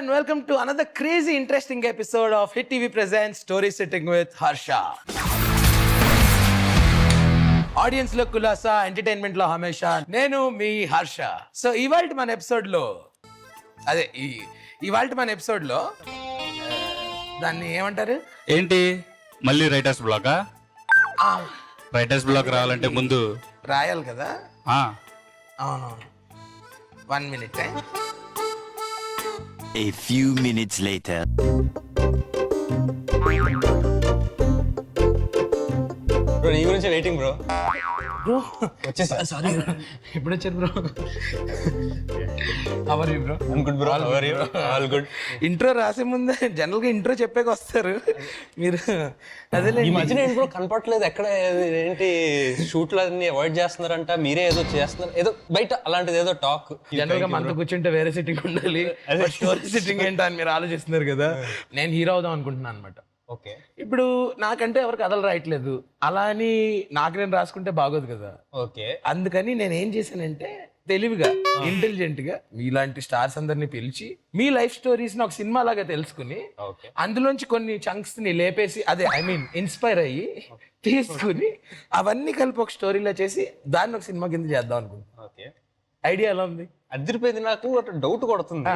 and welcome to another crazy interesting episode of Hit TV Presents Story Sitting with Harsha. ఆడియన్స్లో కులాసా ఎంటర్టైన్మెంట్లో హమేషా నేను మీ Harsha. So ఇవాళ మన ఎపిసోడ్లో అదే ఈ ఇవాళ మన ఎపిసోడ్లో దాన్ని ఏమంటారు? ఏంటి? మళ్ళీ రైటర్స్ బ్లాకా ఆ, రైటర్స్ బ్లాక్ రావాలంటే ముందు రాయాలి కదా? ఆ, అవునవును. One minute A few minutes later. Bro, even waiting, bro. Bro? వచ్చేసా. సారీ ఎప్పుడు వచ్చారు bro? Hour bro good bro how are you all good intro రాసే ముందే జనరల్గా ఇంట్రో చెప్పాక వస్తారు మీరు అదే ఈ మధ్యన ఏంటి బ్రో కనపడట్లేదు. ఎక్కడ ఏంటి? షూట్లు అన్ని అవాయిడ్ చేస్తున్నారంట. మీరే ఏదో చేస్తున్నారు. ఏదో బయట అలాంటిది ఏదో టాక్ జనరల్గా మనతో కూర్చుంటే వేరే సిట్టింగ్ ఉండాలి. స్టోరీ సిట్టింగ్ ఏంటో అని మీరు ఆలోచిస్తున్నారు కదా. నేను హీరో అవుదాం అనుకుంటున్నాను అనమాట ఓకే. ఇప్పుడు నాకంటే ఎవరు కథలు రాయట్లేదు. అలా అని నాకు నేను రాసుకుంటే బాగోదు కదా. ఓకే. అందుకని నేను ఏం చేశానంటే తెలివిగా ఇంటెలిజెంట్గా మీలాంటి స్టార్స్ అందరిని పిలిచి మీ లైఫ్ స్టోరీస్ని ఒక సినిమా లాగా తెలుసుకుని అందులోంచి కొన్ని చంక్స్ని లేపేసి అదే ఐ మీన్ ఇన్స్పైర్ అయ్యి తీసుకుని అవన్నీ కలిపి ఒక స్టోరీలో చేసి దాన్ని ఒక సినిమా కింద చేద్దాం అనుకుంటున్నాను ఓకే. ఐడియా ఎలా ఉంది? అదిరిపోయింది నాకు ఒక డౌట్ కొడుతుంది.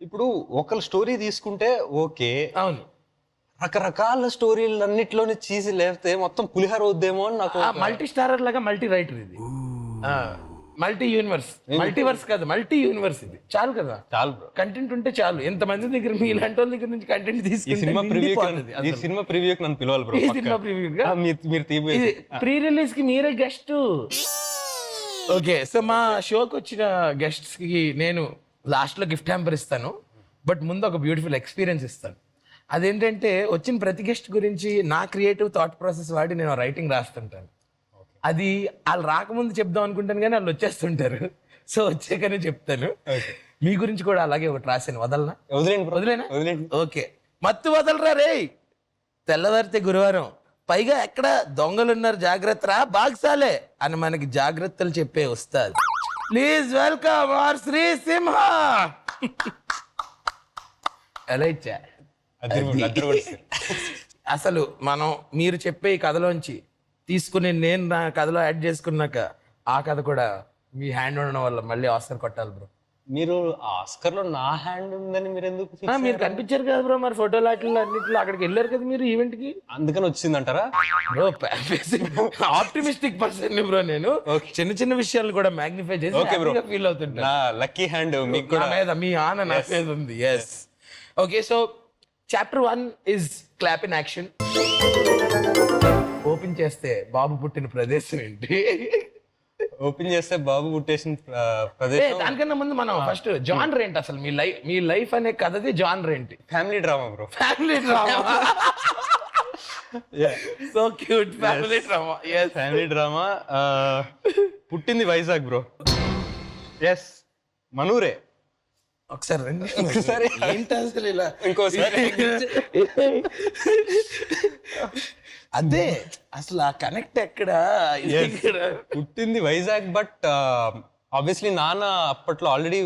ఇప్పుడు ఒకళ్ళ స్టోరీ తీసుకుంటే ఓకే. అవును. రకరకాల స్టోరీలు అన్నిట్లోని చీసి లేపితే మొత్తం పులిహార వద్దేమో అని నాకు మల్టీ స్టారర్ లాగా మల్టీ రైటర్ ఇది. మల్టీ యూనివర్స్ మల్టీవర్స్ కాదు మల్టీ యూనివర్స్ ఇది. చాలు కదా? చాలు బ్రో కంటెంట్ ఉంటే చాలు. ఎంత మంది దగ్గర మీ ఇలాంటి వాళ్ళ దగ్గర నుంచి కంటెంట్ ఈ తీసుకుంటే సినిమా ప్రివ్యూ ఈ. సినిమా ప్రివ్యూకి నన్ను పిలవాలి బ్రో ఈ సినిమా గా? మీరు ప్రీ రిలీజ్కి మీరే గెస్ట్ ఓకే సో మా షోకి వచ్చిన గెస్ట్స్కి నేను లాస్ట్లో గిఫ్ట్ హ్యాంపర్ ఇస్తాను బట్ ముందు ఒక బ్యూటిఫుల్ ఎక్స్పీరియన్స్ ఇస్తాను. అదేంటంటే వచ్చిన ప్రతి గెస్ట్ గురించి నా క్రియేటివ్ థాట్ ప్రాసెస్ వాడి నేను రైటింగ్ రాస్తుంటాను. అది వాళ్ళు రాకముందు చెప్దాం అనుకుంటాను కానీ వాళ్ళు వచ్చేస్తుంటారు. సో వచ్చాకనే చెప్తాను. మీ గురించి కూడా అలాగే ఒకటి రాశాను. వదలనా? వదిలేండి వదిలేనా? వదిలేండి ఓకే మత్తు వదలరా రే? తెల్లవారితే గురువారం. పైగా ఎక్కడ దొంగలున్నారు జాగ్రత్త రా బాగ్సాలే అని మనకి జాగ్రత్తలు చెప్పే వస్తాది please welcome our Sri Simha. ఎలా ఇచ్చా. అసలు మనం మీరు చెప్పే ఈ కథలోంచి తీసుకుని నేను నా కథలో యాడ్ చేసుకున్నాక ఆ కథ కూడా మీ హ్యాండ్ ఉండడం వల్ల మళ్ళీ ఆస్కర్ కొట్టాలి బ్రో. మీరు ఆస్కర్లో నా హ్యాండ్ ఉందని మీరు ఎందుకు మీరు కనిపించారు కదా బ్రో మరి ఫోటోలు అట్లా అన్నిట్లో అక్కడికి వెళ్ళారు కదా మీరు ఈవెంట్కి అందుకని వచ్చిందంటారా? బ్రో ఆప్టిమిస్టిక్ పర్సన్ బ్రో నేను. చిన్న చిన్న విషయాలు కూడా మ్యాగ్నిఫై చేసి Okay, bro. ఫీల్ అవుతుంటా. నా లక్కీ హ్యాండ్ మీకు కూడా. మీద మీ ఆన నా మీద ఉంది. Yes okay so chapter one is clap in action open చేస్తే బాబు పుట్టిన ప్రదేశం ఏంటి? ఓపెన్ చేస్తే బాబు పుట్టేసిన ప్రదేశం? దానికన్నా ముందు మనం ఫస్ట్ జాన్ రెంట్ అసలు? మీ లైఫ్ మీ లైఫ్ అనే కథది genre family drama bro family drama so cute family drama yes family drama పుట్టింది వైజాగ్ బ్రో ఎస్ మనూరే. ఒకసారి రండి. ఒకసారి. ఏంటి అసలు ఇలా? ఇంకోసారి. అదే అసలు ఆ కనెక్ట్ ఎక్కడ? పుట్టింది వైజాగ్ బట్ ఆబ్వియస్లీ నాన్న అప్పట్లో ఆల్రెడీ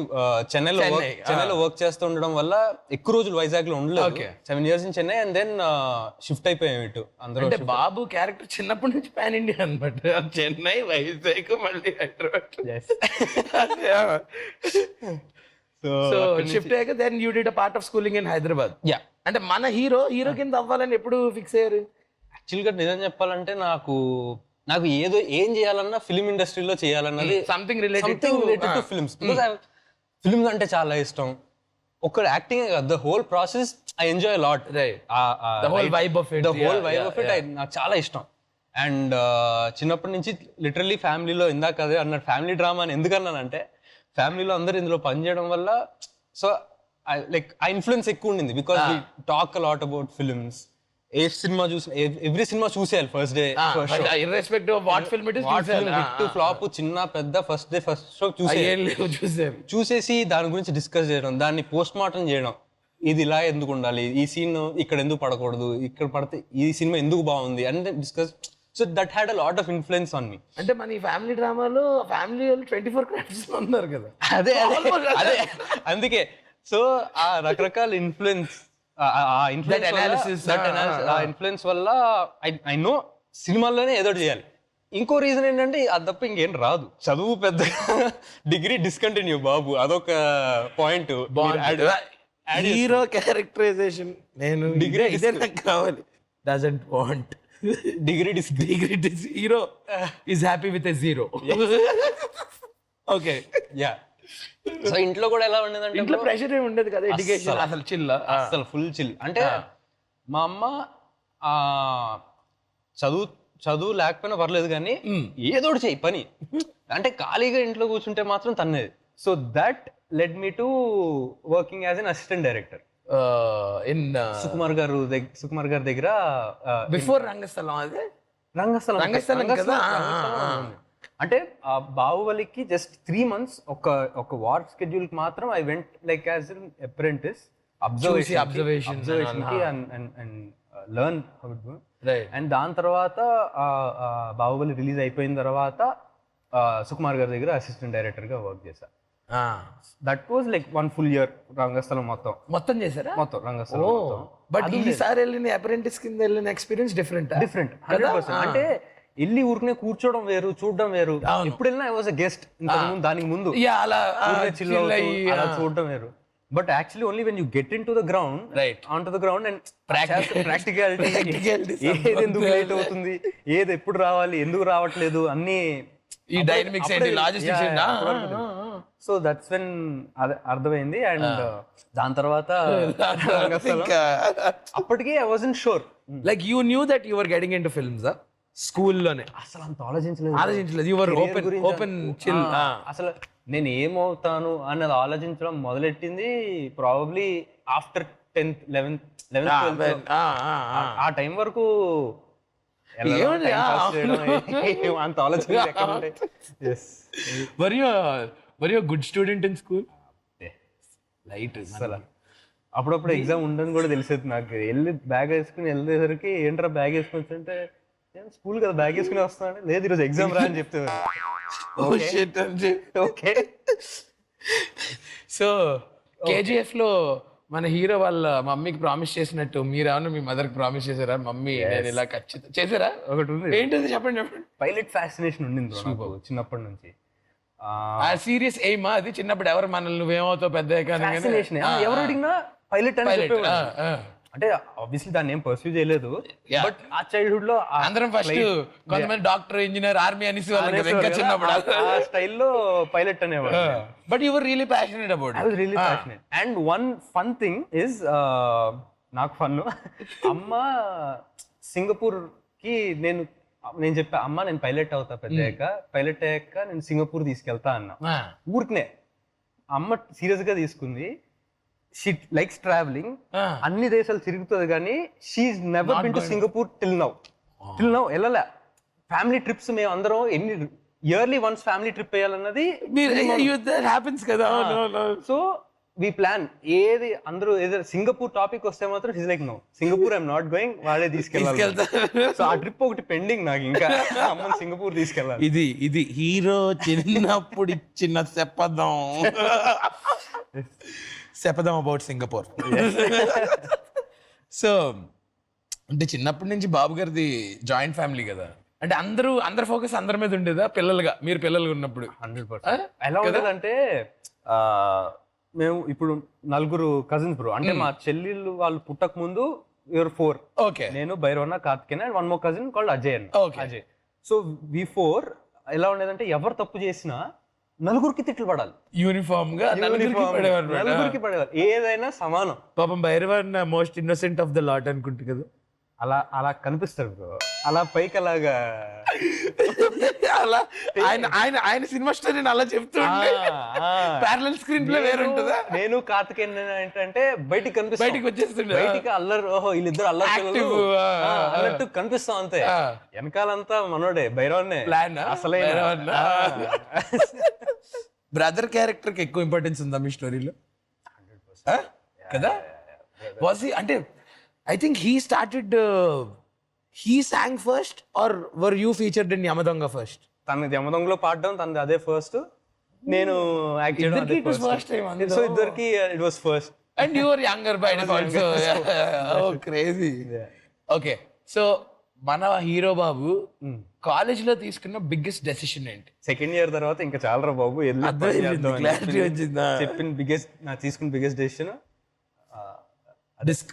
చెన్నైలో చెన్నైలో వర్క్ చేస్తూ ఉండడం వల్ల ఎక్కువ రోజులు వైజాగ్లో ఉండలేదు. Seven years in Chennai and then shift అయిపోయాం ఇటు. అందరూ అంటే బాబు క్యారెక్టర్ చిన్నప్పటి నుంచి పాన్ ఇండియా అనమాట చెన్నై వైజాగ్ మళ్ళీ హైదరాబాద్. సో షిఫ్ట్ అయ్యాక then you did a part of schooling in Hyderabad yeah అంటే మన హీరో హీరో కింద అవ్వాలని ఎప్పుడు ఫిక్స్ అయ్యారు? యాక్చువల్గా నిజం చెప్పాలంటే నాకు నాకు ఏదో ఏం చేయాలన్నా ఫిలిం ఇండస్ట్రీలో చేయాలన్నది something related related to films films అంటే చాలా ఇష్టం. ఒక acting the whole process I enjoy lot. The whole vibe of it. The whole vibe of it నాకు చాలా ఇష్టం. అండ్ చిన్నప్పటి నుంచి లిటరల్లీ ఫ్యామిలీలో ఇందాక అదే అన్నారు ఫ్యామిలీ డ్రామా అని ఎందుకు అన్నానంటే ఫ్యామిలీలో అందరూ ఇందులో పనిచేయడం వల్ల సో లైక్ ఆ ఇన్ఫ్లుయెన్స్ ఎక్కువ ఉండింది. Because talk lot about films ఏ సినిమా చూసి ఎవ్రీ సినిమా చూసేయాలి first day irrespective of what film it is hit flop చిన్న పెద్ద ఫస్ట్ డే ఫస్ట్ షో చూసే ఏం లేవు చూసారు చూసేసి దాని గురించి డిస్కస్ చేయడం దాన్ని పోస్ట్ మార్టం చేయడం. ఇది ఇలా ఎందుకు ఉండాలి? ఈ సీన్ ఇక్కడ ఎందుకు పడకూడదు? ఇక్కడ పడితే ఈ సినిమా ఎందుకు బాగుంది? అంటే discuss so that had a lot of influence on me అంటే మన ఈ ఫ్యామిలీ డ్రామాలో ఫ్యామిలీ వాళ్ళు ట్వంటీ ఫోర్ క్రాఫ్ట్స్ ఉన్నారు కదా. అదే అదే అదే. అందుకే సో ఆ రకరకాల ఇన్ఫ్లుయెన్స్ ఆ ఇన్ఫ్లుయెన్స్ analysis, ఆ ఇన్ఫ్లుయెన్స్ వల్ల ఐ నో సినిమాల్లోనే ఏదో చేయాలి. ఇంకో రీజన్ ఏంటంటే అది తప్ప ఇంకేం రాదు. చదువు పెద్ద డిగ్రీ డిస్కంటిన్యూ బాబు. అదొక పాయింట్ హీరో క్యారెక్టరైజేషన్ నేను డిగ్రీ ఇదే నాకు కావాలి doesn't want degree dis degree hero is happy with a zero okay yeah so ఇంట్లో కూడా ఎలా ఉండేదంటే ఇంట్లో ప్రెషర్ ఏమి ఉండదు కదా ఎడ్యుకేషన్ అసలు చిల్ల అసలు ఫుల్ చిల్ అంటే మా అమ్మ ఆ చదువు చదువు లేకపోయినా పర్లేదు కానీ ఏదో ఒకటి చెయ్యి పని. అంటే ఖాళీగా ఇంట్లో కూర్చుంటే మాత్రం తన్నేది. So that led me to working as an assistant director in Sukumar garu Sukumar గారి దగ్గర బిఫోర్ రంగస్థలం అదే? రంగస్థలం. రంగస్థలం కదా? అంటే బాహుబలికి జస్ట్ త్రీ మంత్స్ ఒక ఒక వార్ స్కెడ్యూల్కి మాత్రం I went like as an apprentice observation observation learn and దాని తర్వాత బాహుబలి రిలీజ్ అయిపోయిన తర్వాత సుకుమార్ గారి దగ్గర అసిస్టెంట్ డైరెక్టర్గా వర్క్ చేశా. That was like one full year Rangasthalam మొత్తం. మొత్తం చేశారా? మొత్తం రంగస్థలం బట్ ఈసారి వెళ్ళిన అప్రెంటిస్ కింద వెళ్ళిన ఎక్స్పీరియన్స్ డిఫరెంట్ డిఫరెంట్ అంటే వెళ్ళి ఊరికనే కూర్చోవడం వేరు చూడడం వేరు. ఎప్పుడు వెళ్ళినా ఐ వాజ్ అ గెస్ట్ ఇంతకు ముందు దానికి ముందు. అలా. చూడడం వేరు. But actually only when you get in to the ground Right. On to the ground and practicality ఏది ఎందుకు లేట్ అవుతుంది? ఏది ఎప్పుడు రావాలి? ఎందుకు రావట్లేదు? అన్ని ఈ డైనమిక్స్ ఏంటి? లాజిస్టిక్స్ ఏంటి? సో దట్స్ వెన్ అర్థమైంది అండ్ దాని తర్వాత. అప్పటికి I wasn't sure like you knew that you're getting in to films స్కూల్లోనే అసలు అంత ఆలోచించలేదు. ఆలోచించలేదు. యువర్ ఓపెన్ ఓపెన్ చిల్ అసలు నేను ఏమవుతాను అన్నది ఆలోచించడం మొదలెట్టింది? Probably after tenth eleventh eleventh ఆ టైం వరకు అంత ఆలోచన you good student in school light అసలు. అప్పుడప్పుడు ఎగ్జామ్ ఉండని కూడా తెలిసేది నాకు. వెళ్ళి బ్యాగ్ వేసుకుని వెళ్ళేసరికి ఏంట్రా బ్యాగ్ వేసుకుని వచ్చంటే స్కూల్ కదా బ్యాగ్ వేసుకుని వస్తాను లేదు ఈరోజు ఎగ్జామ్ రా అని చెప్తే ఓకే. సో కేజీఎఫ్లో మన హీరో వాళ్ళ మమ్మీకి ప్రామిస్ చేసినట్టు మీరేమన్నా మీ మదర్కి ప్రామిస్ చేశారా? మమ్మీ నేను ఇలా ఖచ్చితంగా చేశారా? ఒకటి ఉంది. ఏంటది? చెప్పండి చెప్పండి. పైలట్ ఫ్యాసినేషన్ ఉండింది చిన్నప్పటి నుంచి. ఆ సీరియస్ ఎయిమా అది చిన్నప్పుడు ఎవరు మనల్ని నువ్వేమవుతావు పెద్ద ఫ్యాసినేషన్ ఎవరు అడిగినా పైలట్ అని చెప్పేవాడు. అంటే ఆబ్వియస్లీ దాన్ని ఏం పర్సూ చేయలేదు. Yeah. బట్ ఆ చైల్డ్హుడ్లో ఆ అందరం ఫస్ట్ కొంతమంది డాక్టర్ ఇంజనీర్ ఆర్మీ అనేసి వాళ్ళం కదా ఇంకా చిన్నప్పుడు. ఆ స్టైల్లో పైలట్ అనేవాడు but you're really passionate about I was really passionate and one fun thing is నాకు ఫన్ అమ్మ సింగపూర్కి నేను నేను చెప్పా అమ్మ నేను పైలట్ అవుతా పెద్దయ్యాక పైలట్ అయ్యాక నేను సింగపూర్ తీసుకెళ్తా అన్నా. ఊరికనే. అమ్మ సీరియస్గా తీసుకుంది. షీ లైక్స్ ట్రావెలింగ్ అన్ని దేశాలు తిరుగుతుంది కానీ she never been to Singapore till now till now వెళ్ళలే. ఫ్యామిలీ ట్రిప్స్ మేము అందరం ఎన్ని ఇయర్లీ వన్స్ ఫ్యామిలీ ట్రిప్ వేయాలన్నది హ్యాపెన్స్ కదా. సో వి ప్లాన్ ఏది అందరూ ఏదో సింగపూర్ టాపిక్ వస్తే మాత్రం is like no Singapore I'm not going వాడే తీసుకెళ్ళాలి సో ఆ ట్రిప్ ఒకటి పెండింగ్ నాకు ఇంకా. అమ్మని సింగపూర్ తీసుకెళ్ళాలి. ఇది ఇది హీరో చిన్నప్పుడు ఇచ్చిన శపథం. శపథం అబౌట్ సింగపూర్. సో అంటే చిన్నప్పటి నుంచి బాబు గారిది జాయింట్ ఫ్యామిలీ కదా. అంటే అందరూ అందరి ఫోకస్ అందరి మీద ఉండేదా? పిల్లలుగా మీరు పిల్లలుగా ఉన్నప్పుడు. Hundred percent. ఎలా ఉండేదంటే మేము ఇప్పుడు నలుగురు కజిన్స్ బ్రో అంటే మా చెల్లెళ్ళు వాళ్ళు పుట్టక ముందు యువర్ ఫోర్ ఓకే నేను భైరవన్న కార్తికేన and one more cousin called Ajay అన్న. అజయ్ సో వి ఫోర్ ఎలా ఉండేదంటే ఎవరు తప్పు చేసినా నలుగురికి తిట్లు పడాలి. యూనిఫామ్గా నలుగురికి. పడేవారు ఏదైనా సమానం. పాపం Bhairavan most innocent of the lot అనుకుంటు కదా. అలా అలా కనిపిస్తారు బ్రో అలా పైకి అలాగా. అలా ఆయన ఆయన ఆయన సినిమా స్టోరీ అలా చెప్తుంటే ప్యారలల్ స్క్రీన్ ప్లే వేరే ఉంటుందా నేను కార్తికేయన్ ఏంటంటే బయటికి కనిపిస్తాం. బయటికి వచ్చేస్తుండే. బయటికి అల్లరి ఓహో వీళ్ళిద్దరు అల్లరి. అన్నట్టు కనిపిస్తాం అంతే. వెనకాలంతా మనోడే Plan ఆ? అసలే? బ్రదర్ క్యారెక్టర్కి ఎక్కువ ఇంపార్టెన్స్ ఉందా మీ స్టోరీలో కదా? వాజ్ అంటే I think he started he sang first or were you featured in Yamadonga first తన యమదొంగలో పాడడం తనది అదే ఫస్ట్ నేను యాక్ట్ first. సో ఇద్దరికి it was first and you're younger by oh crazy okay so మన హీరో బాబు కాలేజ్లో తీసుకున్న బిగ్గెస్ట్ డెసిషన్ ఏంటి? సెకండ్ ఇయర్ తర్వాత ఇంకా చాలా రా బాబు వెళ్ళి అర్థమైంది, పని చేద్దాం అని clarity చెప్పి వచ్చిందా? చెప్పిన బిగ్గెస్ట్ నా తీసుకున్న బిగ్గెస్ట్ డెసిషన్ డిస్క్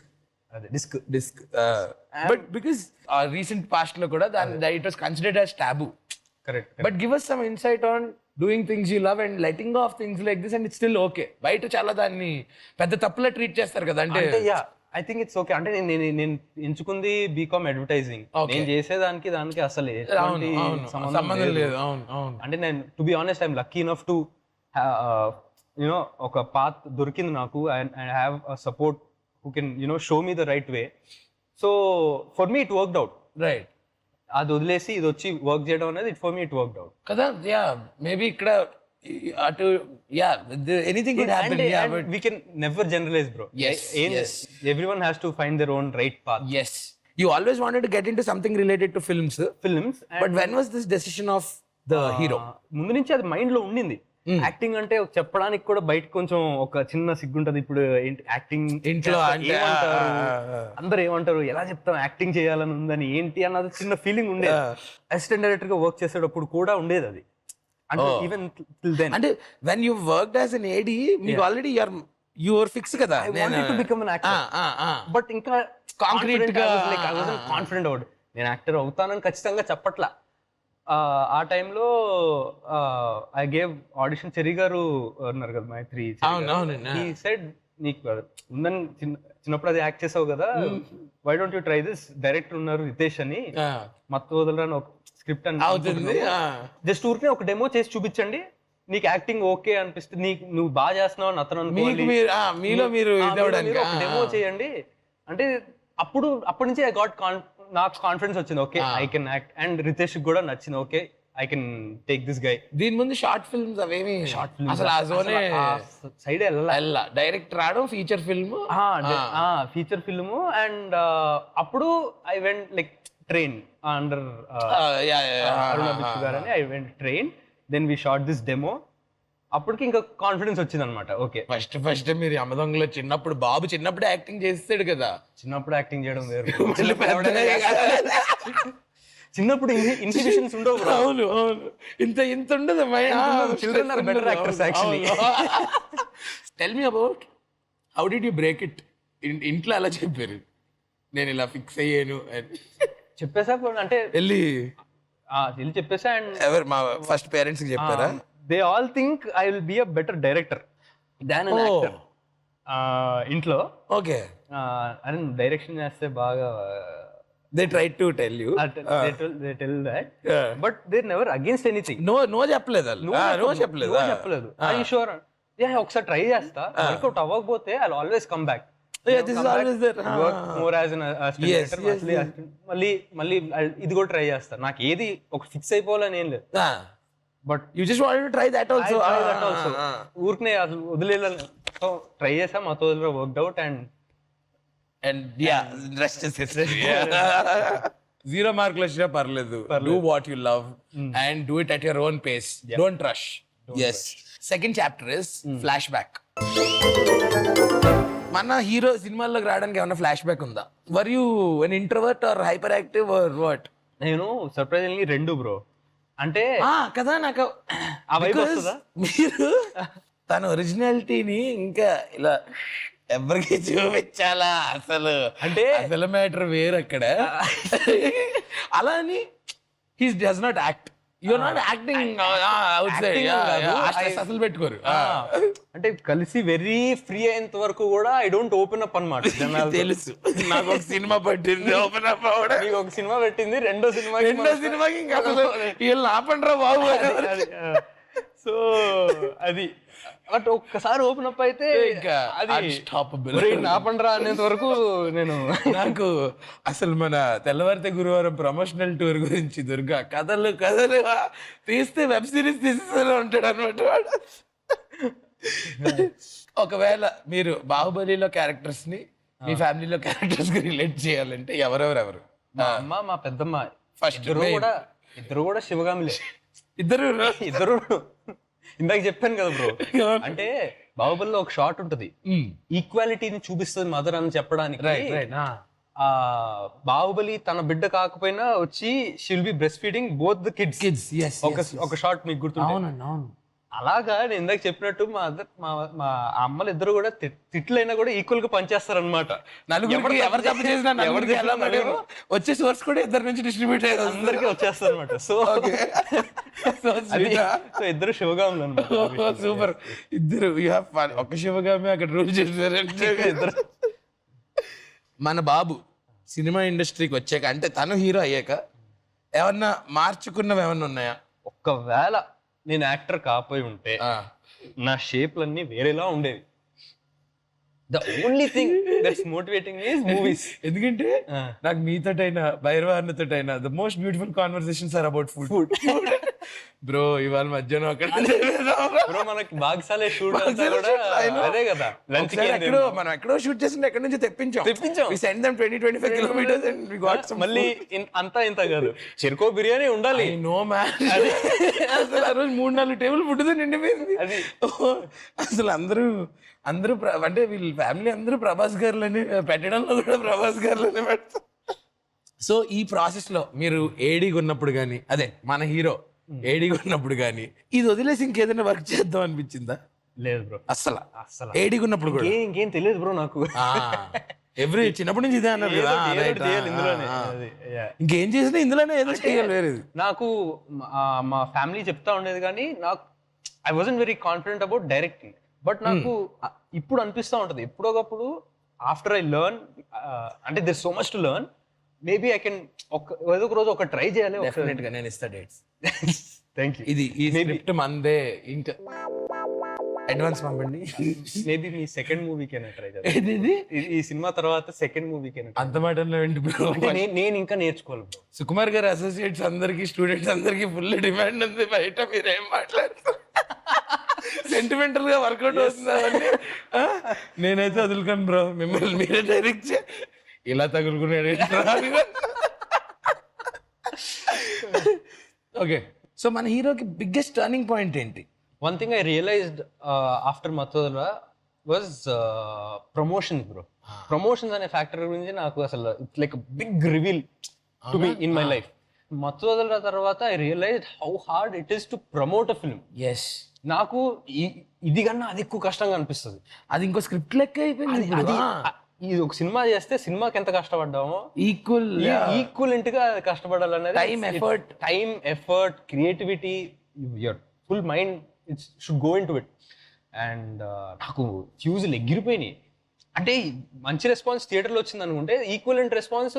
అదే. Disc disc but because recent పాస్ట్లో కూడా దాని it was considered as taboo correct but give us some insight on doing things you love and letting off things like this and it still okay బయట చాలా దాన్ని పెద్ద తప్పులా treat చేస్తారు కదా అంటే అంటే yeah I think it's okay అంటే నేను నేను- ఎంచుకుంది బీకామ్ అడ్వర్టైజింగ్ Okay. నేను చేసేదానికి దానికి అసలు అవును ఎటువంటి అవును. సంబంధం సంబంధం లేదు లేదు అవును అవును. అంటే నేను to be honest I'm lucky enough to you know ఒక పాత్ దొరికింది నాకు and I have support who can you know show me the right way so for me it worked out right అది వదిలేసి ఇది వచ్చి వర్క్ చేయడం అనేది it for me it worked out కదా? యా మేబీ ఇక్కడ అటు yeah anything could happen yeah but we can never generalise bro Yes, yes. Every one has to find their own right path yes. You always wanted to get into something related to films films but when was this decision of the hero? ముందు నుంచి అది మైండ్లో ఉండింది. Acting అంటే చెప్పడానికి కూడా బయట కొంచెం ఒక చిన్న సిగ్గుంటది. ఇప్పుడు యాక్టింగ్ ఇంట్లో ఏమంటారు. అందరు ఏమంటారు? ఎలా చెప్తాం? యాక్టింగ్ చేయాలని ఉందని ఏంటి అన్నది చిన్న ఫీలింగ్ ఉండేది. అసిస్టెంట్ డైరెక్టర్గా వర్క్ చేసేటప్పుడు కూడా ఉండేది అది. అంటే ఈవెన్ దెన్ అంటే when you worked as an AD మీకు ఆల్రెడీ యూఆర్ యువర్ ఫిక్స్ కదా. బట్ ఇంకా Concrete గా, కాన్ఫిడెంట్ అవుట్ నేను యాక్టర్ అవుతానని ఖచ్చితంగా చెప్పట్లా. ఆ, టైంలో ఐ గేవ్ ఆడిషన్ చెరి గారు ఉన్నారు కదా మైత్రి. ఈ సెడ్ నీకు ఉందని చిన్న చిన్నప్పుడు అది యాక్ట్ చేసావు కదా why don't you try this director ఉన్నారు రితేష్ అని. మత్తు వదలరాని ఒక స్క్రిప్ట్ అని. జస్ట్ ఊరికే ఒక డెమో చేసి చూపించండి. నీకు యాక్టింగ్ ఓకే అనిపిస్తే నీకు నువ్వు బాగా చేస్తున్నావు అని అతను మీలో మీరు డెమో చేయండి. అంటే అప్పుడు అప్పటి నుంచి ఐ గాట్ నాకు కాన్ఫిడెన్స్ వచ్చింది okay I can act and Ritesh కూడా నచ్చింది okay I can take this guy దీని ముందు షార్ట్ ఫిల్మ్స్ అవేమి షార్ట్ అసలు ఆ జోనే సైడ్ వెళ్ళాలి. డైరెక్ట్ రావడం feature film feature film and అప్పుడు I went like train under Aruna Bhikshu garu అని I went train then we shot this demo అప్పటికి ఇంకా కాన్ఫిడెన్స్ వచ్చింది అనమాట ఓకే ఫస్ట్ ఫస్ట్ మీరు అమదంలో చిన్నప్పుడు బాబు చిన్నప్పుడు యాక్టింగ్ చేస్తాడు కదా. చిన్నప్పుడు యాక్టింగ్ చేయడం వేరు. మళ్ళీ చిన్నప్పుడు ఇన్హిబిషన్స్ ఉండవు bro. అవును అవును. ఇంత ఇంత ఉండదు Children are better actors, actually. Tell me about how did you break it ఇంట్లో అలా చెప్పారు. నేను ఇలా ఫిక్స్ అయ్యాను అని. చెప్పేసా అంటే వెళ్ళి. ఆ, వీళ్ళు చెప్పేసా అండ్ ఎవరు మా ఫస్ట్ పేరెంట్స్కి చెప్పారా? They all think I will be a better director than ఇంట్లో. ఓకే. ఆ, అరే డైరెక్షన్ చేస్తే బాగా they try to tell you they tell that but they never against anything no no చెప్పలేదు వాళ్ళు. నో చెప్పలేదు చెప్పలేదు. ఐ షూర్ యా ఒకసారి ట్రై చేస్తా. వర్కౌట్ అవ్వకపోతే I always come back Yeah, this is always there. More as Yes, yes, మళ్ళీ మళ్ళీ ఇది కూడా ట్రై చేస్తా. నాకు ఏది ఒక ఫిక్స్ అయిపోవాలని ఏం లేదు. But you just want to try that also. Also ఊరికనే అసలు వదిలేదు సో ట్రై చేసా మా తోదులో work out and and yeah rest zero మార్కులు వచ్చినా పర్లేదు. Do what you love and do it at your own pace don't rush yes second chapter is flash back మన hero సినిమాల్లోకి రావడానికి ఏమైనా ఫ్లాష్ బ్యాక్ ఉందా? Were you an introvert or hyper active or what నేను surprisingly రెండు bro అంటే కదా నాకు? మీరు తన ఒరిజినాలిటీని ఇంకా ఇలా ఎవరికి చూపించాలా? అసలు అంటే అసలు మ్యాటర్ వేరు అక్కడ అలా అని he does not act you're not acting outside అసలు పెట్టుకోరు. ఆ, అంటే కలిసి వెరీ ఫ్రీ అయ్యేంత వరకు కూడా ఐ డోంట్ ఓపెన్ అప్ అనమాట తెలుసు. నాకు ఒక సినిమా పట్టింది ఓపెన్ అప్ అవడం ఒక సినిమా పెట్టింది రెండో సినిమా రెండో సినిమాకి ఇంకా అసలు వీళ్ళు ఆపండ్రా బాబు సో అది. బట్ ఒక్కసారి ఓపెన్ అప్ అయితే ఇంకా అది అనేంత వరకు నేను నాకు అసలు మన తెల్లవారితే గురువారం ప్రమోషనల్ టూర్ గురించి దుర్గా కథలు కథలు తీస్తే వెబ్ సిరీస్ తీసేస్తూనే ఉంటాడు అనమాట వాడు. ఒకవేళ మీరు బాహుబలిలో క్యారెక్టర్స్ని మీ ఫ్యామిలీలో క్యారెక్టర్స్కి రిలేట్ చేయాలంటే ఎవరెవరు ఎవరు మా అమ్మ మా పెద్దమ్మ main. కూడా ఇద్దరు కూడా శివగామిలే. ఇద్దరు? ఇద్దరు. ఇందాక చెప్పాను కదా బ్రో. అంటే బాహుబలిలో ఒక షార్ట్ ఉంటది. ఈక్వాలిటీని చూపిస్తుంది మదర్ అని చెప్పడానికి. ఆ. బాహుబలి తన బిడ్డ కాకపోయినా వచ్చి she'll be breast feeding both the kids kids ఒక షార్ట్ మీకు అవును. అలాగా నేను ఇందాక చెప్పినట్టు మా అదర్ మా మా అమ్మలు ఇద్దరు కూడా తి- తిట్లైనా కూడా ఈక్వల్గా పనిచేస్తారు అనమాట నలుగురికి ఎవరు తప్పు చేసినా నలుగురికి ఎలా పడారో? వచ్చే సోర్స్ కూడా ఇద్దరు నుంచి డిస్ట్రిబ్యూట్ అందరికి వచ్చేస్తారు అనమాట సో సో సో ఇద్దరు శివగాములు అనమాట సూపర్. ఇద్దరు యూ హ్యావ్ ఫన్ ఒక శివగామి అక్కడ రూల్ చేశారంటే ఇద్దరు. మన బాబు సినిమా ఇండస్ట్రీకి వచ్చాక అంటే తను హీరో అయ్యాక ఏమన్నా మార్చుకున్నవి ఏమన్నా ఉన్నాయా? ఒక్కవేళ నేను యాక్టర్ కాపోయి ఉంటే. నా షేప్లన్నీ వేరేలా ఉండేవి. The only thing that's motivating is movies ఎందుకంటే నాకు మీతోటైనా Bhairava అన్నతోటైనా the most beautiful conversations are about food food bro ఇవాళ మధ్యాహ్నం అక్కడ బ్రో. మనకి బాగ్సాలే షూట్. అదే కదా. లంచ్ ఎక్కడో మనం ఎక్కడో షూట్ చేసింది ఎక్కడి నుంచి తెప్పించాం. తెప్పించాం. We send them 20 25 kilometres and we got some మళ్ళీ అంతా ఇంత కాదు. చెరుకో బిర్యానీ ఉండాలి. నో మ్యాన్ అసలు ఆ రోజు మూడు నాలుగు టేబుల్ ఫుడ్ నిండిపోయింది. అది. అసలు అందరూ అందరూ అంటే వీళ్ళ ఫ్యామిలీ అందరూ ప్రభాస్ గారులని పెట్టడంలో కూడా ప్రభాస్ గారులని పెడతారు. సో ఈ ప్రాసెస్లో మీరు ఏడీగా ఉన్నప్పుడు కానీ అదే మన హీరో ఏడీగా ఉన్నప్పుడు కానీ ఇది వదిలేసి ఇంకేదైనా వర్క్ చేద్దాం అనిపించిందా? లేదు బ్రో. అస్సలు. అస్సలు. ఏడీగా ఉన్నప్పుడు కూడా. ఇంకేం ఇంకేం తెలియదు బ్రో నాకు. ఎవ్రీ చిన్నప్పటి నుంచి ఇదే అన్నారు కదా చేయాలి ఇందులోనే. ఆ, ఆ. అది, yeah. ఇంకేం చేసినా ఇందులోనే ఏదో చేయాలి వేరేది. నాకు మా- మా ఫ్యామిలీ చెప్తా ఉండేది కానీ నాకు I wasn't very confident about directing but నాకు ఇప్పుడు అనిపిస్తూ ఉంటది. ఎప్పుడో ఒకప్పుడు ఆఫ్టర్ ఐ లెర్న్ అంటే there so much to learn maybe I can ఒక ఏదో ఒక రోజు ఒక ట్రై చేయాలి డెఫినెట్గా నేను ఇస్తా డేట్స్ థ్యాంక్ యూ ఇది ఈ స్క్రిప్ట్ మందే ఇంకా అడ్వాన్స్ పంపండి. మేబీ మీ సెకండ్ మూవీకైనా ట్రై చేయాలి ఈ- సినిమా తర్వాత సెకండ్ మూవీకైనా అంత మాటల్లో ఏంటి bro? నేను ఇంకా నేర్చుకోవాలి. సుకుమార్ గారి అసోసియేట్స్ అందరికి స్టూడెంట్స్ అందరికి ఫుల్ డిమాండ్ ఉంది. బయట మీరేం మాట్లాడుతారు సెంటిమెంటల్గా వర్కౌట్ అవుతుంది? నేనైతే వదులుకోను బ్రో మిమ్మల్ని మీరే డైరెక్ట్ చే ఇలా తగులుకున్నాడు ఓకే సో మన హీరోకి బిగ్గెస్ట్ టర్నింగ్ పాయింట్ ఏంటి? One thing I realised after Mathuvadalara was promotions bro promotions అనే ఫ్యాక్టర్ గురించి నాకు అసలు it's like big reveal to be in my life Mathuvadalara తర్వాత I realise how hard it is to promote a film yes నాకు ఇది కన్నా అది ఎక్కువ కష్టంగా అనిపిస్తుంది. అది ఇంకో స్క్రిప్ట్ లెక్క అయిపోయింది అది ఇది ఒక సినిమా చేస్తే సినిమాకి ఎంత కష్టపడ్డామో? ఈక్వల్ ఈక్వలెంట్గా కష్టపడాలనేది Time, effort. Time effort creativity your full mind it's should go into it and నాకు ఫ్యూజులు ఎగిరిపోయినాయి. అంటే మంచి రెస్పాన్స్ థియేటర్లో వచ్చింది. అనుకుంటే equivalent response.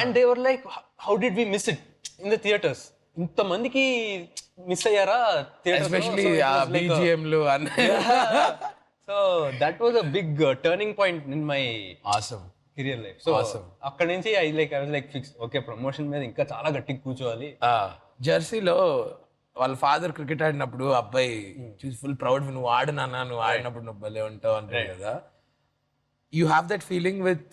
And they were like how did we miss it in the theatres ఇంత మందికి మిస్ అయ్యారా so that was a big turning point in my awesome career life so అక్కడ నుంచి I like I like fix okay promotion మీద ఇంకా చాలా గట్టిగా కూర్చోవాలి. జెర్సీలో వాళ్ళ ఫాదర్ క్రికెట్ ఆడినప్పుడు అబ్బాయి చూసి ఫుల్ ప్రౌడ్ నువ్వు ఆడు నాన్న నువ్వు ఆడినప్పుడు నువ్వు భలే ఉంటావు అంటారు కదా. You have that feeling with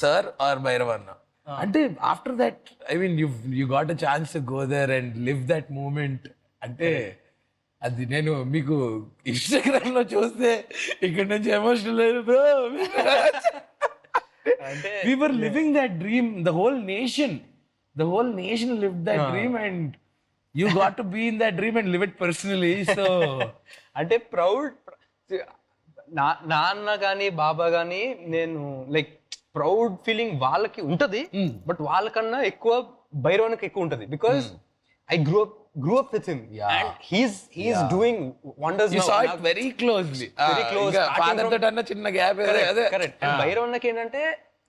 sir or Bhairav అన్న అంటే after that I mean you you got a chance to go there and live that moment అంటే అది నేను మీకు ఇన్స్టాగ్రామ్లో చూస్తే ఇక్కడ నుంచి ఎమోషనల్ లేదు living that dream the whole nation the whole nation live that dream and you got to be in that dream and live it personally so అంటే ప్రౌడ్ నాన్న కానీ బాబా కానీ నేను లైక్ ప్రౌడ్ ఫీలింగ్ వాళ్ళకి ఉంటది బట్ వాళ్ళకన్నా ఎక్కువ భైరవానికి ఎక్కువ ఉంటది. Because I grew up grew up with him and he's he's doing wonders you saw it very closely Very close, starting father from- తోటి అన్న చిన్న గ్యాప్ అదే కరెక్ట్ భైరవన్నకి ఏంటంటే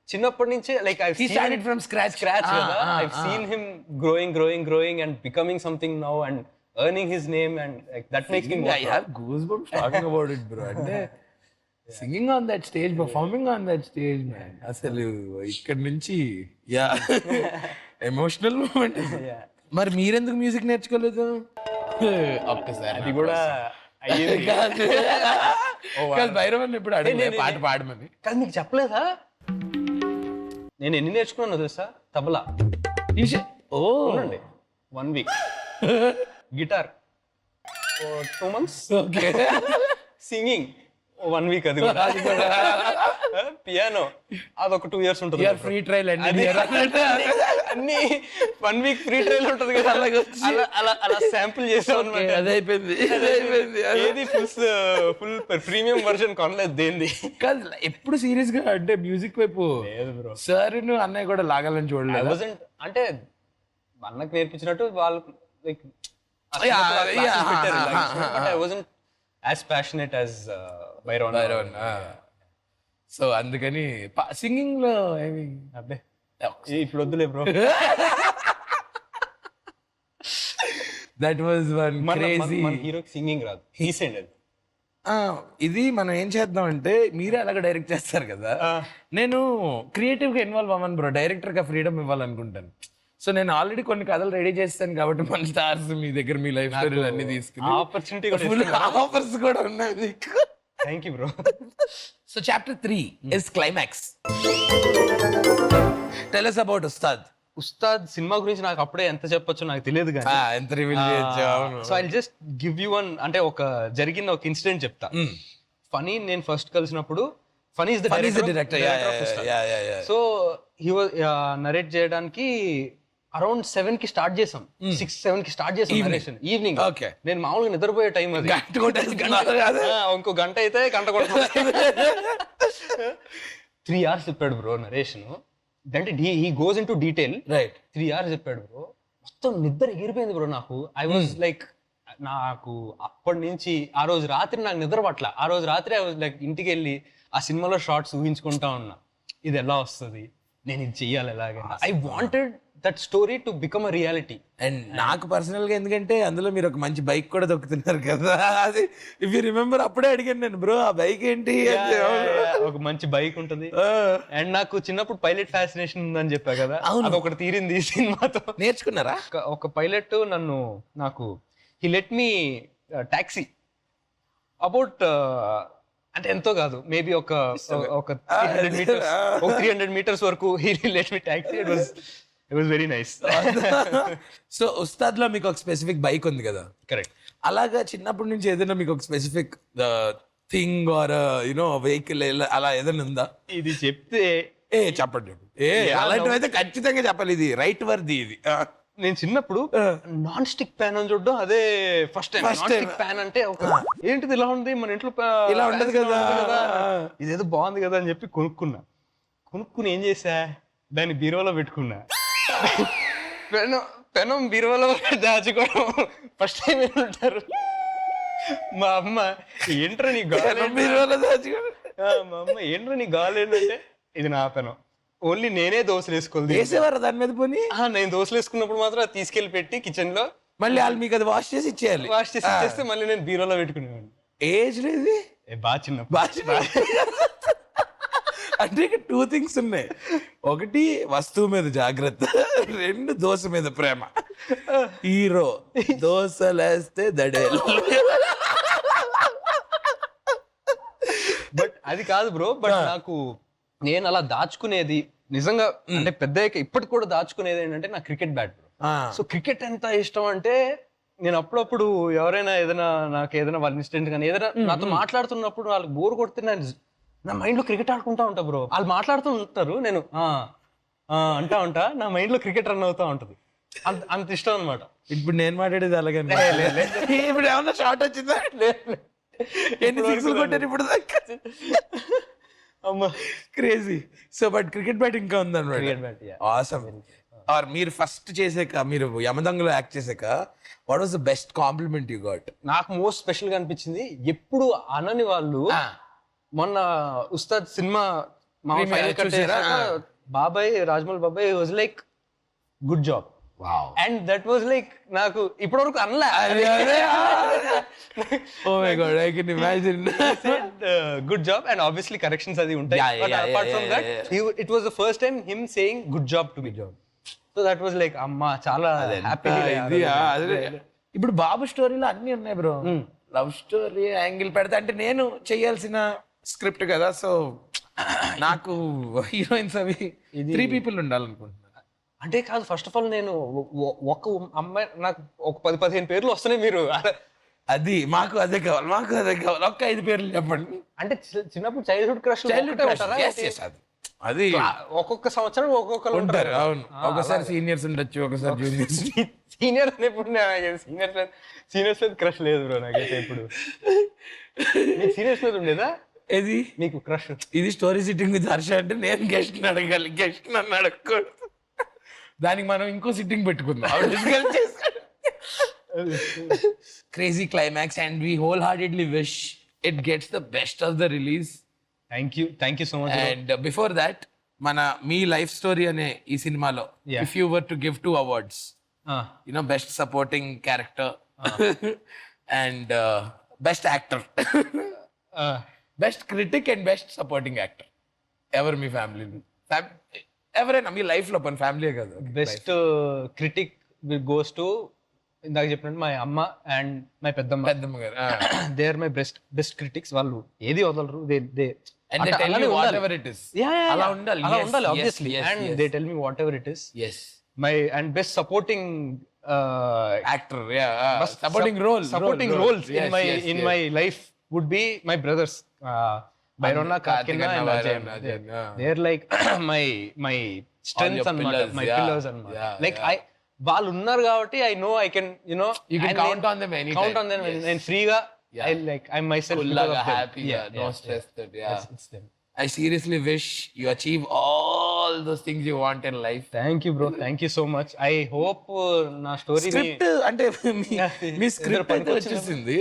చిన్నప్పటి నుంచే like I he started from scratch scratch Ah, కదా ah, I've seen him growing growing growing and becoming something now and earning his name and like that makes me more I have goosebumps talking about it bro అంటే singing on that stage performing on that stage man అసలు ఇక్కడ నుంచి yeah emotional moment మరి మీరెందుకు music నేర్చుకోలేదు? ఒక్కసారి అది కూడా అయ్యేది. కాదు. భైరవన్ ఇప్పుడు అడిగి నేను- పాట పాడమని. కాదు మీకు చెప్పలేదా? నేను ఎన్ని నేర్చుకున్నాను తెలుసా? తబలా. ఓ. చూడండి one week guitar two months okay singing one week అది కూడా. పియానో అదొక టూ ఇయర్స్ ఉంటుంది ఫ్రీ ట్రయల్ అండి అన్ని వన్ వీక్ ఫ్రీ ట్రయల్ ఉంటది కదా. అలా అలా అలా శాంపుల్ చేసాం అనమాట. అదే అయిపోయింది అదే అయిపోయింది. ఏది ఫుల్ ఫుల్ ప్రీమియం వర్షన్ కొనలేదు దేంది కాదు ఎప్పుడు సీరియస్గా అంటే మ్యూజిక్ వైపు లేదు బ్రో సార్ నువ్వు అన్నయ్య కూడా లాగాలని ఐ చూడలేదు వాజంట్ అంటే అన్నకు నేర్పించినట్టు వాళ్ళు like Yeah, yeah, I wasn't as passionate as Byron so అందుకని సింగింగ్లో ఏమి అబ్బే. ఇప్పుడు వద్దులే bro that was one crazy హీరోకి సింగింగ్ రాదు. హీసెండ్ అది ఇది మనం ఏం చేద్దాం అంటే మీరే అలాగ డైరెక్ట్ చేస్తారు కదా. నేను క్రియేటివ్గా ఇన్వాల్వ్ అవ్వను బ్రో డైరెక్టర్గా ఫ్రీడమ్ ఇవ్వాలనుకుంటాను. సో నేను ఆల్రెడీ కొన్ని కథలు రెడీ చేస్తాను కాబట్టి మన స్టార్స్ మీ దగ్గర మీ లైఫ్ స్టోరీలు అన్ని తీసుకుని. ఆపర్చునిటీ ఫుల్ ఆఫర్స్ కూడా ఉన్నాయి మీకు thank you bro so chapter three is climax tell us about Ustad Ustad cinema గురించి నాకు అప్పుడే ఎంత చెప్పొచ్చో నాకు తెలియదు కానీ ఎంత రివీల్ చేయొచ్చు so I just give you one అంటే ఒక జరిగిన ఒక ఇన్సిడెంట్ చెప్తా. ఫనీ నేను ఫస్ట్ కలిసినప్పుడు funny is the yeah. So he was narrate చేయడానికి అరౌండ్ సెవెన్కి స్టార్ట్ చేసాం సిక్స్ సెవెన్కి స్టార్ట్ చేసాం నరేషన్ ఈవినింగ్ Okay. నేను మామూలుగా నిద్రపోయే టైం అది. ఇంకో గంట అయితే గంట త్రీ అవర్స్ చెప్పాడు బ్రో నరేషన్ అంటే he goes into detail right three hours చెప్పాడు బ్రో మొత్తం నిద్ర ఎగిరిపోయింది బ్రో నాకు. ఐ వాజ్ లైక్ నాకు అప్పటి నుంచి ఆ రోజు రాత్రి నాకు నిద్ర పట్ల ఆ రోజు రాత్రి ఐ వాజ్ లైక్ ఇంటికి వెళ్ళి ఆ సినిమాలో షార్ట్స్ ఊహించుకుంటా ఉన్నా. ఇది ఎలా వస్తుంది? నేను ఇది చెయ్యాలి ఎలాగైనా. I wanted that story to become a reality and నాకు పర్సనల్గా ఎందుకంటే అందులో మీరు ఒక మంచి బైక్ కూడా దొక్కుతున్నారు కదా. అది ఇఫ్ యూ రిమెంబర్ అప్పుడే అడిగాను నేను బ్రో ఆ బైక్ ఏంటి? ఒక మంచి బైక్ ఉంటుంది. "ఆ, అండ్ నాకు చిన్నప్పుడు పైలట్ ఫ్యాసినేషన్ ఉందని చెప్పా కదా. అవును. ఒకటి తీరింది ఈ సినిమాతో. నేర్చుకున్నారా? ఒక- పైలట్ నన్ను నాకు he let me taxi about అంటే ఎంతో కాదు. మేబీ ఒక ఒక త్రీ హండ్రెడ్ మీటర్స్ ఒక త్రీ హండ్రెడ్ మీటర్స్ వరకు he let me taxi it was it was very nice so ఉస్తాద్లో మీకు ఒక స్పెసిఫిక్ బైక్ ఉంది కదా. కరెక్ట్ అలాగా చిన్నప్పటి నుంచి ఏదైనా మీకు ఒక specific thing or you know vehicle అలా ఏదైనా ఉందా? ఇది చెప్తే ఏ చెప్పండి ఏ అలాంటివి అయితే ఖచ్చితంగా చెప్పాలి. ఇది రైట్ వర్ది ఇది. నేను చిన్నప్పుడు నాన్ స్టిక్ ప్యాన్ అని చూడడం అదే first time non. Stick pan అంటే ఒక ఏంటిది ఇలా ఉంది? మన ఇంట్లో ఇలా ఉండదు కదా. ఇదేదో బాగుంది కదా అని చెప్పి కొనుక్కున్నా. కొనుక్కుని ఏం చేసా దాన్ని బీరువాలో పెట్టుకున్నా. పెనం పెనం బీరువాలో దాచుకోవడం. ఫస్ట్ టైం ఉంటారు. మా అమ్మ ఏంట్రా నీ గాలి బీరువాలో దాచుకో- ఆ, మా అమ్మ ఏంట్రా నీ గాలి ఏంటంటే ఇది నా పెనం. ఓన్లీ నేనే దోశలు వేసుకోవాలి వేసేవారు దాని మీద పోనీ? ఆ, నేను దోశలు వేసుకున్నప్పుడు మాత్రం అది తీసుకెళ్ళి పెట్టి కిచెన్లో మళ్ళీ వాళ్ళు మీకు అది వాష్ చేసి ఇచ్చేయాలి. వాష్ చేసి ఇచ్చేస్తే మళ్ళీ నేను బీరోలో పెట్టుకునేవాడిని. ఏజ్ లేదు? బాగా చిన్న బాగా అంటే ఇక్కడ టూ థింగ్స్ ఉన్నాయి. ఒకటి వస్తువు మీద జాగ్రత్త రెండు దోశ మీద ప్రేమ. హీరో దోశలేస్తే దడేలు. బట్ అది కాదు బ్రో బట్ నాకు నేను అలా దాచుకునేది నిజంగా అంటే పెద్ద ఇప్పటికి కూడా దాచుకునేది ఏంటంటే నా క్రికెట్ బ్యాట్ సో క్రికెట్ ఎంత ఇష్టం అంటే నేను అప్పుడప్పుడు ఎవరైనా ఏదైనా నాకు ఏదైనా వాళ్ళ ఇన్సిడెంట్ కానీ ఏదైనా నాతో మాట్లాడుతున్నప్పుడు వాళ్ళకి బోర్ కొడితే నేను నా మైండ్లో క్రికెట్ ఆడుకుంటా ఉంటా బ్రో. వాళ్ళు మాట్లాడుతూ ఉంటారు నేను అంటా ఉంటా నా మైండ్లో క్రికెట్ రన్ అవుతా ఉంటది. అంత అంత ఇష్టం అనమాట ఇప్పుడు నేను మాట్లాడేది అలాగే ఇప్పుడు ఏమన్నా షార్ట్ వచ్చిందా? ఎన్ని సిక్స్ కొట్టారు ఇప్పుడు అమ్మా. Crazy so but cricket bat ఇంకా ఉందన్నమాట. ఆసమ్ ఆర్ మీరు ఫస్ట్ చేసాక మీరు యమదంగలో యాక్ట్ చేసాక what was the best compliment you got నాకు మోస్ట్ స్పెషల్గా అనిపించింది ఎప్పుడు అనని వాళ్ళు మొన్న ఉస్తాద్ సినిమా మా ఫైనల్ కట్? బాబాయ్ రాజమౌళి బాబాయ్ was like good job wow and that was like నాకు ఇప్పటి వరకు అనలే ఓ my God I can imagine good job and obviously corrections అది ఉంటాయి. But apart from that it was the first time him saying good job to be job so that was like అమ్మా చాలా happy. ఇప్పుడు బాబు స్టోరీలో అన్ని ఉన్నాయి bro love story angle పెడితే అంటే నేను చేయాల్సిన స్క్రిప్ట్ కదా సో నాకు హీరోయిన్స్ అవి త్రీ పీపుల్ ఉండాలనుకుంటున్నాను. అంటే కాదు ఫస్ట్ ఆఫ్ ఆల్ నేను ఒక అమ్మాయి నాకు ఒక పది పదిహేను పేర్లు వస్తున్నాయి మీరు. అది మాకు అదే కావాలి మాకు అదే కావాలి. ఒక్క ఐదు పేర్లు చెప్పండి. అంటే చిన్నప్పుడు చైల్డ్హుడ్ క్రష్ చైల్డ్హుడ్ అది. ఒక్కొక్క సంవత్సరం ఒక్కొక్కరు ఉంటారు. అవును. ఒకసారి సీనియర్స్ ఉండొచ్చు ఒకసారి జూనియర్స్ సీనియర్ ఎప్పుడు సీనియర్స్ సీనియర్స్ మీద క్రష్ లేదు బ్రో నాకైతే ఇప్పుడు సీనియర్స్ మీద ఉండేదా? ఏది? మీకు క్రష్ ఇది స్టోరీ సిట్టింగ్ విత్ హర్ష అంటే నేను గెస్ట్ అడగాలి. గెస్ట్ నన్ను అడగకూడదు. దానికి మనం ఇంకో సిట్టింగ్ పెట్టుకుందాం. Crazy climax and we wholeheartedly wish it gets the best of the release thank you thank you so much and before that మన మీ లైఫ్ స్టోరీ అనే ఈ సినిమాలో. If you were to give two awards you know best supporting character and uh, best critic and best supporting actor ఎవరు మీ family? ఎవరైనా మీ లైఫ్లో పని ఫ్యామిలీ కదా. బెస్ట్ క్రిటిక్ గోస్ టు ఇందాక చెప్పినట్టు మా అమ్మ అండ్ మై పెద్దమ్మ. పెద్దమ్మ గారు. They are my best best critics వాళ్ళు ఏది వదలరు they they and they tell you whatever it is అలా ఉండాలి. అలా Yes, ఉండాలి obviously and. They tell me whatever it is yes. My and best supporting actor yeah uh, supporting role supporting role, roles Yes, in my uh, yeah. They're like my my strengths your and pillars, my yeah. pillars and Yeah, like yeah. I వాళ్ళు ఉన్నారు కాబట్టి I know I can you know You can count on them anytime. Count on Yes. నేను ఫ్రీగా. I like I myself happy yeah, no stress that yeah it's them I seriously wish you achieve all those things you want in life. Thank you bro thank you so much I hope నా story script అంటే మీ- మీ script అయితే వచ్చేసింది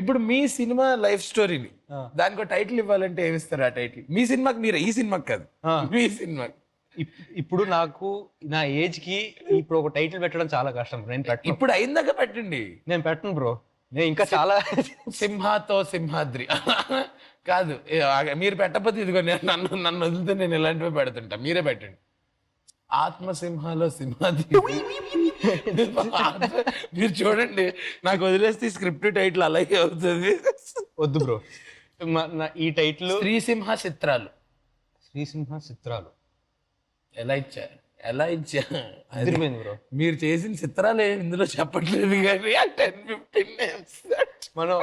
ఇప్పుడు మీ cinema life స్టోరీని దానికి title ఇవ్వాలంటే ఏమి ఇస్తారు ఆ టైటిల్? మీ సినిమాకి మీరు ఈ సినిమాకి కాదు. మీ సినిమా ఇప్పుడు నాకు నా ఏజ్కి ఇప్పుడు ఒక టైటిల్ పెట్టడం చాలా కష్టం. నేను పెట్టను. ఇప్పుడు అయిందాక పెట్టండి. నేను పెట్టను బ్రో. నేను ఇంకా చాలా సింహాతో సింహాద్రి. కాదు మీరు పెట్టకపోతే ఇదిగో నేను నన్ను నన్ను వదిలితే నేను ఇలాంటివి పెడుతుంటా. మీరే పెట్టండి. ఆత్మసింహాలో సింహాద్రి. మీరు చూడండి నాకు వదిలేస్తే స్క్రిప్ట్ టైటిల్ అలాగే అవుతుంది. వద్దు బ్రో. నా ఈ టైటిల్ శ్రీసింహ చిత్రాలు శ్రీసింహ చిత్రాలు ఎలా ఇచ్చా? ఎలా ఇచ్చా? బ్రో. మీరు చేసిన చిత్రాలు ఇందులో చెప్పట్లేదు కానీ ఆ టెన్ ఫిఫ్టీన్ మనం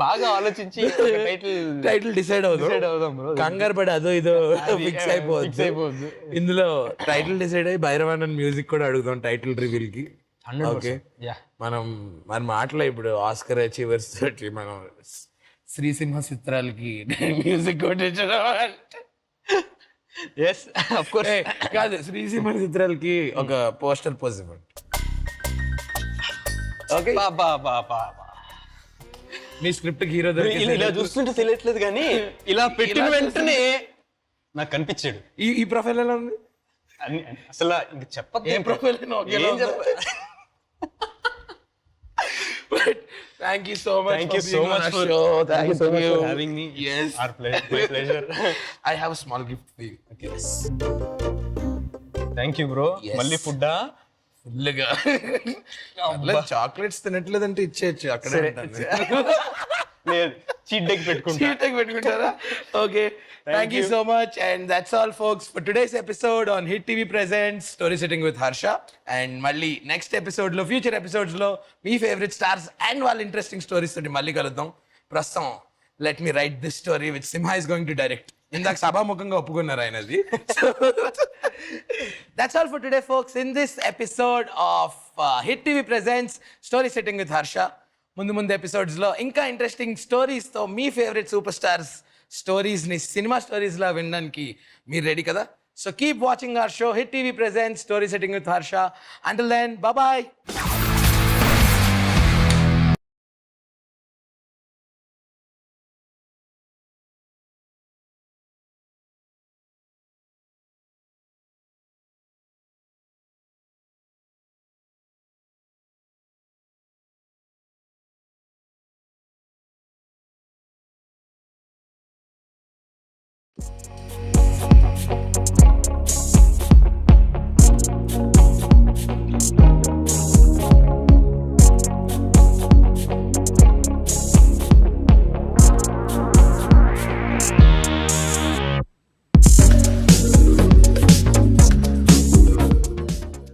బాగా ఆలోచించి టైటిల్ టైటిల్ డిసైడ్ అవుదాం. బ్రో కంగారు పడి అదో ఇదో ఫిక్స్ అయిపోద్ది. ఇందులో టైటిల్ డిసైడ్ అయ్యి భైరవానన్ మ్యూజిక్ కూడా అడుగుతాం టైటిల్ రివీల్కి. ఓకే యా మనం మన మాటలో ఇప్పుడు ఆస్కర్ అచీవర్స్ తోటి మనం శ్రీసింహ చిత్రాలకి మ్యూజిక్ కొట్టించడం ఎస్ ఆఫ్ కోర్స్ కాదు శ్రీసింహ చిత్రాలకి ఒక పోస్టర్ పోజ్ ఇవ్వండి. ఓకే బాబా బాబా మీ స్క్రిప్ట్ హీరో ఇలా చూస్తుంటే తెలియట్లేదు కానీ ఇలా పెట్టిన వెంటనే నాకు కనిపించాడు ఈ ఈ ప్రొఫైల్ ఎలా ఉంది అన్ని- అసలు ఇంక చెప్పద్దు ఏ ప్రొఫైల్ ఏం చెప్ప- thank you so much thank you yes Our pleasure. My pleasure. I have a small gift for you. Yes. Thank you bro. మళ్ళీ ఫుడ్డా ఫుల్గా చాక్లెట్స్ తినట్లేదంటే ఇచ్చేయచ్చు అక్కడ లేదు చీట్ డెక్ పెట్టుకుంటా. చీటకి పెట్టుకుంటారా? Okay. Thank you you. So much and that's all folks for today's episode on hit TV present story sitting with Harsha and మళ్ళీ నెక్స్ట్ ఎపిసోడ్లో ఫ్యూచర్ ఎపిసోడ్స్లో మీ ఫేవరెట్ స్టార్స్ అండ్ వాళ్ళ ఇంట్రెస్టింగ్ స్టోరీస్ తోటి మళ్ళీ కలుద్దాం. ప్రస్తుతం let me write this story with Simha is going to direct ఇందాక సభాముఖంగా ఒప్పుకున్నారు ఆయనది. That's all for today folks in this episode of hit TV presents story setting with Harsha ముందు ముందు ఎపిసోడ్స్లో ఇంకా ఇంట్రెస్టింగ్ స్టోరీస్తో మీ ఫేవరెట్ సూపర్ స్టార్స్ స్టోరీస్ని సినిమా స్టోరీస్లో వినడానికి మీరు రెడీ కదా? So keep watching our show hit TV present story setting with Harsha and then bye